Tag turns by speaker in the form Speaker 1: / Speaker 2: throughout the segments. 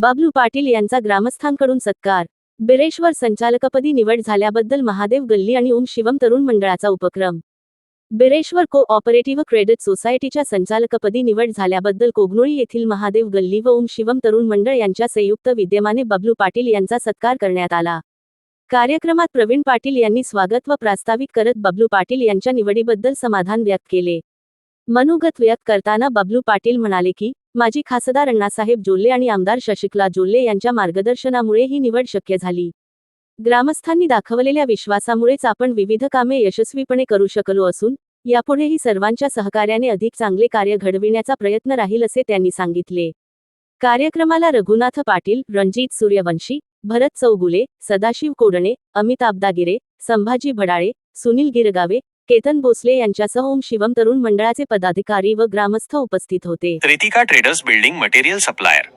Speaker 1: बाबलू पाटील यांचा ग्रामस्थांकडून सत्कार. बिरेश्वर संचालकपदी निवड झाल्याबद्दल महादेव गल्ली आणि ओम शिवम तरुण मंडळाचा उपक्रम. बिरेश्वर को ऑपरेटिव्ह क्रेडिट सोसायटीच्या संचालकपदी निवड झाल्याबद्दल कोगनोळी येथील महादेव गल्ली व ओम शिवम तरुण मंडळ यांच्या संयुक्त विद्यमाने बबलू पाटील यांचा सत्कार करण्यात आला. कार्यक्रमात प्रवीण पाटील यांनी स्वागत व प्रास्ताविक करत बबलू पाटील यांच्या निवडीबद्दल समाधान व्यक्त केले. मनोगत व्यक्त करताना बबलू पाटील म्हणाले की माजी खासदार अण्णासाहेब जोल्ले आणि आमदार शशिकला जोल्ले यांच्या मार्गदर्शनामुळे ही निवड शक्य झाली. ग्रामस्थांनी दाखवलेल्या विश्वासामुळेच आपण विविध कामे यशस्वीपणे करू शकलो असून यापुढेही सर्वांच्या सहकार्याने अधिक चांगले कार्य घडविण्याचा प्रयत्न राहील असे त्यांनी सांगितले. कार्यक्रमाला रघुनाथ पाटील रणजित सूर्यवंशी भरत चौगुले सदाशिव कोडणे अमित आबदागिरे संभाजी भडाळे सुनील गिरगावे केतन भोसले यांच्यासह ओम शिवम तरुण मंडळाचे पदाधिकारी व ग्रामस्थ उपस्थित होते.
Speaker 2: Ritika traders building material supplier.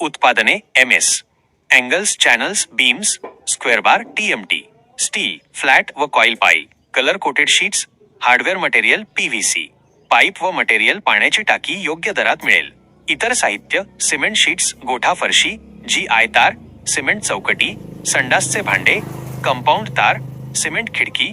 Speaker 2: उत्पादने M S angles channels beams square bar T steel flat व coil pipe colour coated sheets hardware material PVC pipe व मटेरियल पाण्याची टाकी योग्य दरात मिळेल. इतर साहित्य सिमेंट शीट्स गोठा फरशी जी आय तार सिमेंट चौकटी संडासचे भांडे कंपाऊंड तार सिमेंट खिडकी